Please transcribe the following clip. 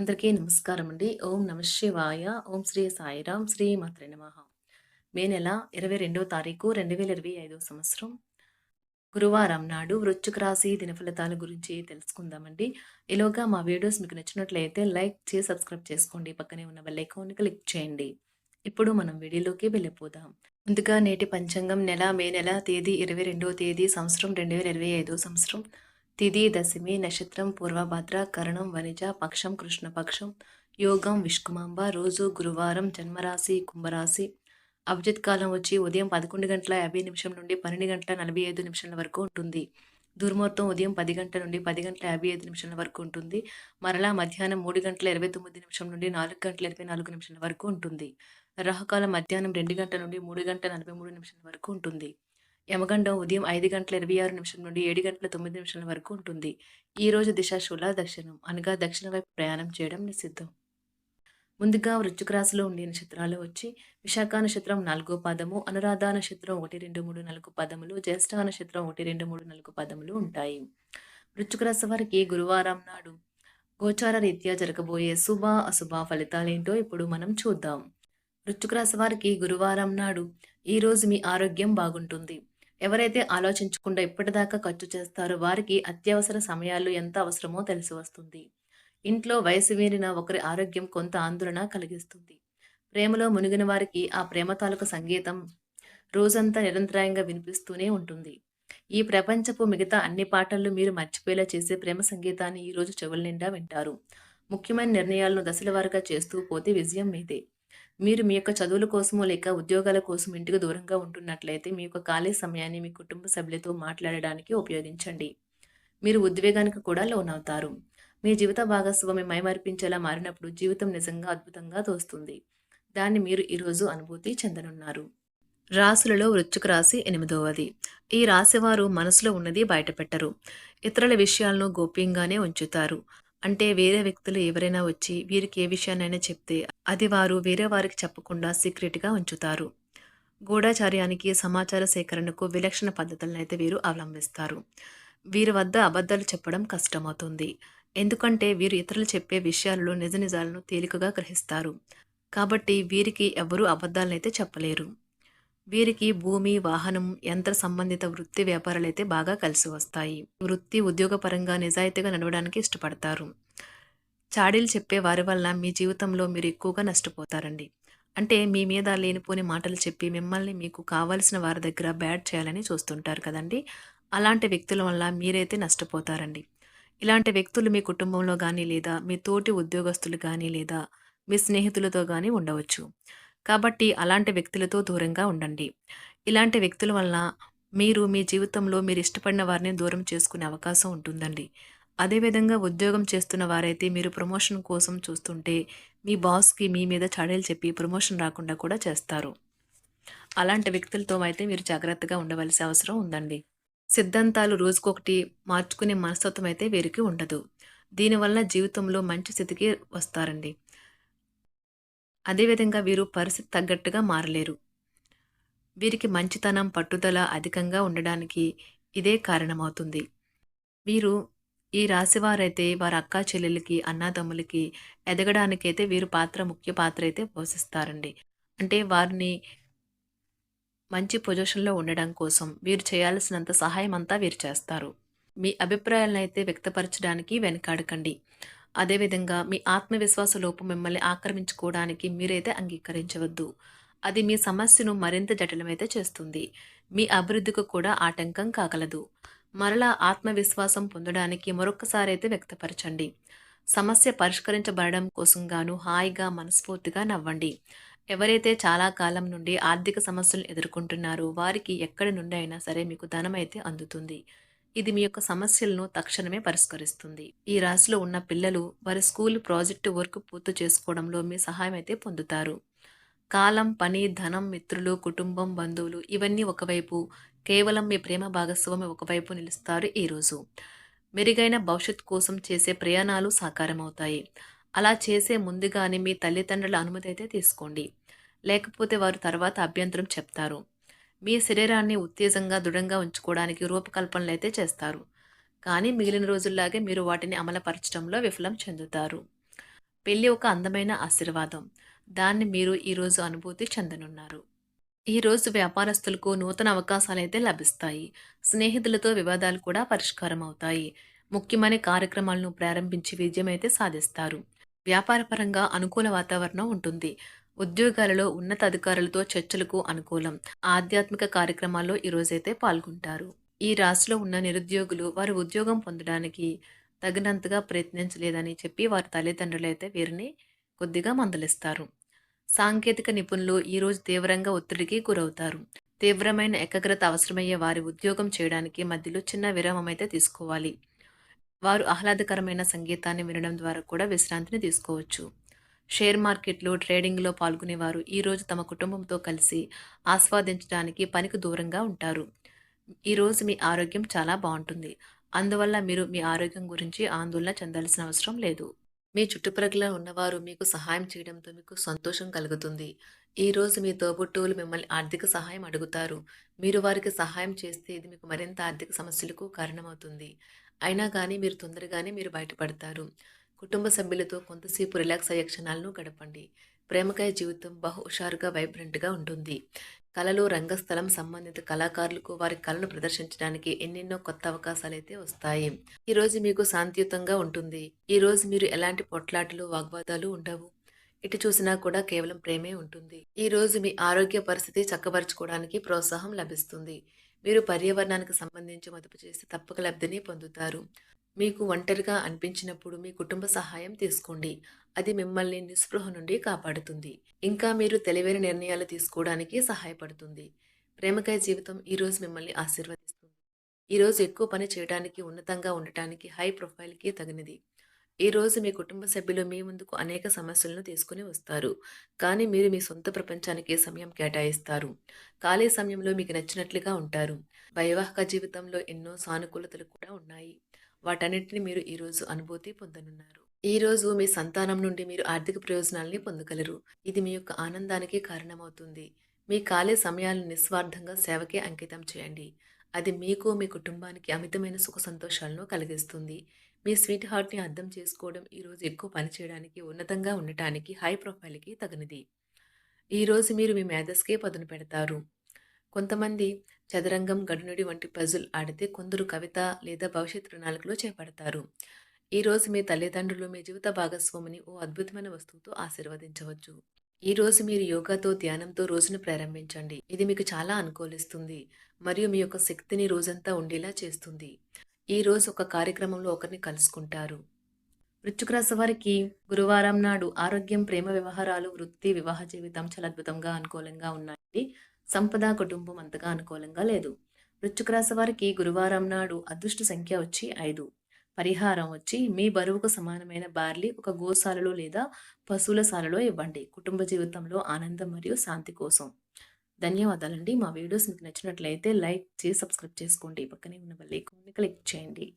అందరికీ నమస్కారం అండి. ఓం నమ శివాయ. ఓం శ్రీ సాయిరాం. శ్రీ మాత్ర నమః. మే నెల 22వ తారీఖు 2025 సంవత్సరం గురువారం నాడు వృశ్చిక రాశి దినఫలితాల గురించి తెలుసుకుందామండి. ఈలోగా మా వీడియోస్ మీకు నచ్చినట్లయితే లైక్ చేసి సబ్స్క్రైబ్ చేసుకోండి. పక్కనే ఉన్న బెల్ ఐకాన్‌ని క్లిక్ చేయండి. ఇప్పుడు మనం వీడియోలోకి వెళ్ళిపోదాం. ముందుగా నేటి పంచాంగం నెల మే నెల తేదీ 22వ తేదీ సంవత్సరం 2025 సంవత్సరం తిథి దశమి నక్షత్రం పూర్వభద్ర కరణం వనిజ పక్షం కృష్ణపక్షం యోగం విష్కుమాంబ రోజు గురువారం జన్మరాశి కుంభరాశి. అభిజిత్ కాలం వచ్చి ఉదయం పదకొండు గంటల యాభై నిమిషం నుండి పన్నెండు గంటల నలభై ఐదు నిమిషాల వరకు ఉంటుంది. దుర్ముహూర్తం ఉదయం పది గంటల నుండి పది గంటల యాభై ఐదు నిమిషాల వరకు ఉంటుంది. మరలా మధ్యాహ్నం మూడు గంటల ఇరవై తొమ్మిది నిమిషం నుండి నాలుగు గంటల ఇరవై నాలుగు నిమిషాల వరకు ఉంటుంది. రాహుకాలం మధ్యాహ్నం రెండు గంటల నుండి మూడు గంటల నలభై మూడు నిమిషాల వరకు ఉంటుంది. యమగండం ఉదయం ఐదు గంటల ఇరవై ఆరు నిమిషం నుండి ఏడు గంటల తొమ్మిది నిమిషాల వరకు ఉంటుంది. ఈ రోజు దిశ శూల దక్షిణం అనగా దక్షిణ వైపు ప్రయాణం చేయడం నిషిద్ధం. ముందుగా వృశ్చిక రాశిలో ఉండే నక్షత్రాలు వచ్చి విశాఖ నక్షత్రం నాలుగో పదము అనురాధ నక్షత్రం ఒకటి రెండు మూడు నాలుగు పదములు జ్యేష్ఠ నక్షత్రం ఒకటి రెండు మూడు నాలుగు పదములు ఉంటాయి. వృశ్చిక రాశి వారికి గురువారం నాడు గోచార రీత్యా జరగబోయే శుభ అశుభ ఫలితాలేంటో ఇప్పుడు మనం చూద్దాం. వృశ్చిక రాశి వారికి గురువారం నాడు ఈరోజు మీ ఆరోగ్యం బాగుంటుంది. ఎవరైతే ఆలోచించకుండా ఇప్పటిదాకా ఖర్చు చేస్తారో వారికి అత్యవసర సమయాల్లో ఎంత అవసరమో తెలిసి వస్తుంది. ఇంట్లో వయసు మీరిన ఒకరి ఆరోగ్యం కొంత ఆందోళన కలిగిస్తుంది. ప్రేమలో మునిగిన వారికి ఆ ప్రేమ తాలూకు సంగీతం రోజంతా నిరంతరాయంగా వినిపిస్తూనే ఉంటుంది. ఈ ప్రపంచపు మిగతా అన్ని పాటలు మీరు మర్చిపోయేలా చేసే ప్రేమ సంగీతాన్ని ఈరోజు చెవుల నిండా వింటారు. ముఖ్యమైన నిర్ణయాలను దశల వారుగా చేస్తూ పోతే విజయం మీదే. మీరు మీ యొక్క చదువుల కోసమో లేక ఉద్యోగాల కోసం ఇంటికి దూరంగా ఉంటున్నట్లయితే మీ యొక్క ఖాళీ సమయాన్ని మీ కుటుంబ సభ్యులతో మాట్లాడడానికి ఉపయోగించండి. మీరు ఉద్వేగానికి కూడా లోనవుతారు. మీ జీవిత భాగస్వామి మైమర్పించేలా మారినప్పుడు జీవితం నిజంగా అద్భుతంగా తోస్తుంది. దాన్ని మీరు ఈరోజు అనుభూతి చెందనున్నారు. రాశులలో వృశ్చిక రాశి ఎనిమిదవది. ఈ రాశి వారు మనసులో ఉన్నది బయటపెట్టరు. ఇతరుల విషయాలను గోప్యంగానే ఉంచుతారు. అంటే వేరే వ్యక్తులు ఎవరైనా వచ్చి వీరికి ఏ విషయాన్నైనా చెప్తే అది వారు వేరే వారికి చెప్పకుండా సీక్రెట్గా ఉంచుతారు. గూఢాచార్యానికి సమాచార సేకరణకు విలక్షణ పద్ధతులను అయితే వీరు అవలంబిస్తారు. వీరి వద్ద అబద్ధాలు చెప్పడం కష్టమవుతుంది. ఎందుకంటే వీరు ఇతరులు చెప్పే విషయాలలో నిజ నిజాలను తేలికగా గ్రహిస్తారు. కాబట్టి వీరికి ఎవరూ అబద్ధాలనైతే చెప్పలేరు. వీరికి భూమి వాహనం యంత్ర సంబంధిత వృత్తి వ్యాపారాలైతే బాగా కలిసి వస్తాయి. వృత్తి ఉద్యోగపరంగా నిజాయితీగా నడవడానికి ఇష్టపడతారు. చాడీలు చెప్పే వారి వల్ల మీ జీవితంలో మీరు ఎక్కువగా నష్టపోతారండి. అంటే మీ మీద లేనిపోని మాటలు చెప్పి మిమ్మల్ని మీకు కావాల్సిన వారి దగ్గర బ్యాడ్ చేయాలని చూస్తుంటారు కదండి. అలాంటి వ్యక్తుల వల్ల మీరైతే నష్టపోతారండి. ఇలాంటి వ్యక్తులు మీ కుటుంబంలో కానీ లేదా మీ తోటి ఉద్యోగస్తులు కానీ లేదా మీ స్నేహితులతో కానీ ఉండవచ్చు. కాబట్టి అలాంటి వ్యక్తులతో దూరంగా ఉండండి. ఇలాంటి వ్యక్తుల వల్ల మీరు మీ జీవితంలో మీరు ఇష్టపడిన వారిని దూరం చేసుకునే అవకాశం ఉంటుందండి. అదేవిధంగా ఉద్యోగం చేస్తున్న వారైతే మీరు ప్రమోషన్ కోసం చూస్తుంటే మీ బాస్కి మీ మీద చాడీలు చెప్పి ప్రమోషన్ రాకుండా కూడా చేస్తారు. అలాంటి వ్యక్తులతో అయితే మీరు జాగ్రత్తగా ఉండవలసిన అవసరం ఉందండి. సిద్ధాంతాలు రోజుకొకటి మార్చుకునే మనస్తత్వం అయితే వీరికి ఉండదు. దీనివల్ల జీవితంలో మంచి స్థితికి వస్తారండి. అదేవిధంగా వీరు పరిస్థితి తగ్గట్టుగా మారలేరు. వీరికి మంచితనం పట్టుదల అధికంగా ఉండడానికి ఇదే కారణమవుతుంది. వీరు ఈ రాశివారైతే వారి అక్కా చెల్లెలకి అన్నాదమ్ములకి ఎదగడానికైతే వీరు పాత్ర ముఖ్య పాత్ర అయితే పోషిస్తారండి. అంటే వారిని మంచి పొజిషన్లో ఉండడం కోసం వీరు చేయాల్సినంత సహాయం అంతా వీరు చేస్తారు. మీ అభిప్రాయాలను అయితే వ్యక్తపరచడానికి వెనకాడకండి. అదేవిధంగా మీ ఆత్మవిశ్వాస లోపం మిమ్మల్ని ఆక్రమించుకోవడానికి మీరైతే అంగీకరించవద్దు. అది మీ సమస్యను మరింత జటిలమైతే చేస్తుంది. మీ అభివృద్ధికి కూడా ఆటంకం కాగలదు. మరలా ఆత్మవిశ్వాసం పొందడానికి మరొకసారి అయితే వ్యక్తపరచండి. సమస్య పరిష్కరించబడడం కోసం గాను హాయిగా మనస్ఫూర్తిగా నవ్వండి. ఎవరైతే చాలా కాలం నుండి ఆర్థిక సమస్యలను ఎదుర్కొంటున్నారో వారికి ఎక్కడి నుండి అయినా సరే మీకు ధనం అయితే అందుతుంది. ఇది మీ యొక్క సమస్యలను తక్షణమే పరిష్కరిస్తుంది. ఈ రాశిలో ఉన్న పిల్లలు వారి స్కూల్ ప్రాజెక్టు వర్క్ పూర్తి చేసుకోవడంలో మీ సహాయం అయితే పొందుతారు. కాలం పని ధనం మిత్రులు కుటుంబం బంధువులు ఇవన్నీ ఒకవైపు కేవలం మీ ప్రేమ భాగస్వామి ఒకవైపు నిలుస్తారు ఈరోజు మెరుగైన భవిష్యత్ కోసం చేసే ప్రయాణాలు సాకారమవుతాయి. అలా చేసే ముందుగానే మీ తల్లిదండ్రుల అనుమతి అయితే తీసుకోండి. లేకపోతే వారు తర్వాత అభ్యంతరం చెప్తారు. మీ శరీరాన్ని ఉత్తేజంగా దృఢంగా ఉంచుకోవడానికి రూపకల్పనలు అయితే చేస్తారు కానీ మిగిలిన రోజుల్లాగే మీరు వాటిని అమలుపరచడంలో విఫలం చెందుతారు పెళ్ళి ఒక అందమైన ఆశీర్వాదం. దాన్ని మీరు ఈరోజు అనుభూతి చెందనున్నారు. ఈరోజు వ్యాపారస్తులకు నూతన అవకాశాలైతే లభిస్తాయి. స్నేహితులతో వివాదాలు కూడా పరిష్కారం అవుతాయి. ముఖ్యమైన కార్యక్రమాలను ప్రారంభించి విజయం అయితే సాధిస్తారు. వ్యాపారపరంగా అనుకూల వాతావరణం ఉంటుంది. ఉద్యోగాలలో ఉన్నత అధికారులతో చర్చలకు అనుకూలం. ఆధ్యాత్మిక కార్యక్రమాల్లో ఈరోజైతే పాల్గొంటారు. ఈ రాశిలో ఉన్న నిరుద్యోగులు వారి ఉద్యోగం పొందడానికి తగినంతగా ప్రయత్నించలేదని చెప్పి వారి తల్లిదండ్రులైతే వీరిని కొద్దిగా మందలిస్తారు. సాంకేతిక నిపుణులు ఈరోజు తీవ్రంగా ఒత్తిడికి గురవుతారు. తీవ్రమైన ఏకాగ్రత అవసరమయ్యే వారి ఉద్యోగం చేయడానికి మధ్యలో చిన్న విరామం అయితే తీసుకోవాలి. వారు ఆహ్లాదకరమైన సంగీతాన్ని వినడం ద్వారా కూడా విశ్రాంతిని తీసుకోవచ్చు. షేర్ మార్కెట్లు, ట్రేడింగ్‌లో పాల్గొనేవారు ఈరోజు తమ కుటుంబంతో కలిసి ఆస్వాదించడానికి పనికి దూరంగా ఉంటారు. ఈరోజు మీ ఆరోగ్యం చాలా బాగుంటుంది అందువల్ల మీరు మీ ఆరోగ్యం గురించి ఆందోళన చెందాల్సిన అవసరం లేదు. మీ చుట్టుప్రక్కల ఉన్నవారు మీకు సహాయం చేయడంతో మీకు సంతోషం కలుగుతుంది. ఈరోజు మీ తోబుట్టువులు మిమ్మల్ని ఆర్థిక సహాయం అడుగుతారు. మీరు వారికి సహాయం చేస్తే ఇది మీకు మరింత ఆర్థిక సమస్యలకు కారణమవుతుంది. అయినా కానీ మీరు తొందరగానే మీరు బయటపడతారు. కుటుంబ సభ్యులతో కొంతసేపు రిలాక్స్ అయ్యే క్షణాలను గడపండి. ప్రేమకాయ జీవితం బహు హుషారుగా, వైబ్రెంట్‌గా ఉంటుంది. కళలు, రంగస్థలం సంబంధిత కళాకారులకు వారి కళను ప్రదర్శించడానికి ఎన్నెన్నో కొత్త అవకాశాలైతే వస్తాయి. ఈరోజు మీకు శాంతియుతంగా ఉంటుంది. ఈరోజు మీరు ఎలాంటి పొట్లాటలు, వాగ్వాదాలు ఉండవు. ఎటు చూసినా కూడా కేవలం ప్రేమే ఉంటుంది. ఈరోజు మీ ఆరోగ్య పరిస్థితి చక్కబరుచుకోవడానికి ప్రోత్సాహం లభిస్తుంది. మీరు పర్యావరణానికి సంబంధించి మదుపు చేస్తే తప్పక లబ్ధిని పొందుతారు. మీకు ఒంటరిగా అనిపించినప్పుడు మీ కుటుంబ సహాయం తీసుకోండి. అది మిమ్మల్ని నిస్పృహ నుండి కాపాడుతుంది. ఇంకా మీరు తెలివైన నిర్ణయాలు తీసుకోవడానికి సహాయపడుతుంది. ప్రేమకాయ జీవితం ఈరోజు మిమ్మల్ని ఆశీర్వదిస్తుంది. ఈరోజు ఎక్కువ పని చేయడానికి, ఉన్నతంగా ఉండటానికి, హై ప్రొఫైల్‌కి తగినది. ఈరోజు మీ కుటుంబ సభ్యులు మీ ముందుకు అనేక సమస్యలను తీసుకొని వస్తారు. కానీ మీరు మీ సొంత ప్రపంచానికి సమయం కేటాయిస్తారు. ఖాళీ సమయంలో మీకు నచ్చినట్లుగా ఉంటారు. వైవాహిక జీవితంలో ఎన్నో సానుకూలతలు కూడా ఉన్నాయి. వాటన్నిటిని మీరు ఈరోజు అనుభూతి పొందనున్నారు. ఈరోజు మీ సంతానం నుండి మీరు ఆర్థిక ప్రయోజనాల్ని పొందగలరు. ఇది మీ యొక్క ఆనందానికి కారణమవుతుంది. మీ ఖాళీ సమయాలను నిస్వార్థంగా సేవకే అంకితం చేయండి. అది మీకు, మీ కుటుంబానికి అమితమైన సుఖ సంతోషాలను కలిగిస్తుంది. మీ స్వీట్ హార్ట్‌ని అర్థం చేసుకోవడం ఈరోజు ఎక్కువ పని చేయడానికి, ఉన్నతంగా ఉండటానికి, హై ప్రొఫైల్‌కి తగినది. ఈరోజు మీరు మీ మేధస్కే పదును పెడతారు. కొంతమంది చదరంగం, గడునుడి వంటి పజుల్ ఆడితే కొందరు కవిత లేదా భవిష్యత్ ప్రణాళికలో చేపడతారు. ఈరోజు మీ తల్లిదండ్రులు మీ జీవిత భాగస్వామిని ఓ అద్భుతమైన వస్తువుతో ఆశీర్వదించవచ్చు. ఈరోజు మీరు యోగాతో, ధ్యానంతో రోజును ప్రారంభించండి. ఇది మీకు చాలా అనుకూలిస్తుంది మరియు మీ యొక్క శక్తిని రోజంతా ఉండేలా చేస్తుంది. ఈ రోజు ఒక కార్యక్రమంలో ఒకరిని కలుసుకుంటారు. వృశ్చిక రాశి వారికి గురువారం నాడు ఆరోగ్యం, ప్రేమ వ్యవహారాలు, వృత్తి, వివాహ జీవితం చాలా అద్భుతంగా, అనుకూలంగా ఉన్నాయండి. సంపద, కుటుంబం అంతగా అనుకూలంగా లేదు. వృశ్చిక వారికి గురువారం నాడు అదృష్ట సంఖ్య వచ్చి ఐదు పరిహారం వచ్చి మీ బరువుకు సమానమైన బార్లీ ఒక గోశాలలో లేదా పశువుల శాలలో ఇవ్వండి. కుటుంబ జీవితంలో ఆనందం మరియు శాంతి కోసం. ధన్యవాదాలండి. మా వీడియోస్ మీకు నచ్చినట్లయితే లైక్ చేసి, సబ్స్క్రైబ్ చేసుకోండి. పక్కనే ఉన్న బెల్ ఐకాన్‌ని క్లిక్ చేయండి.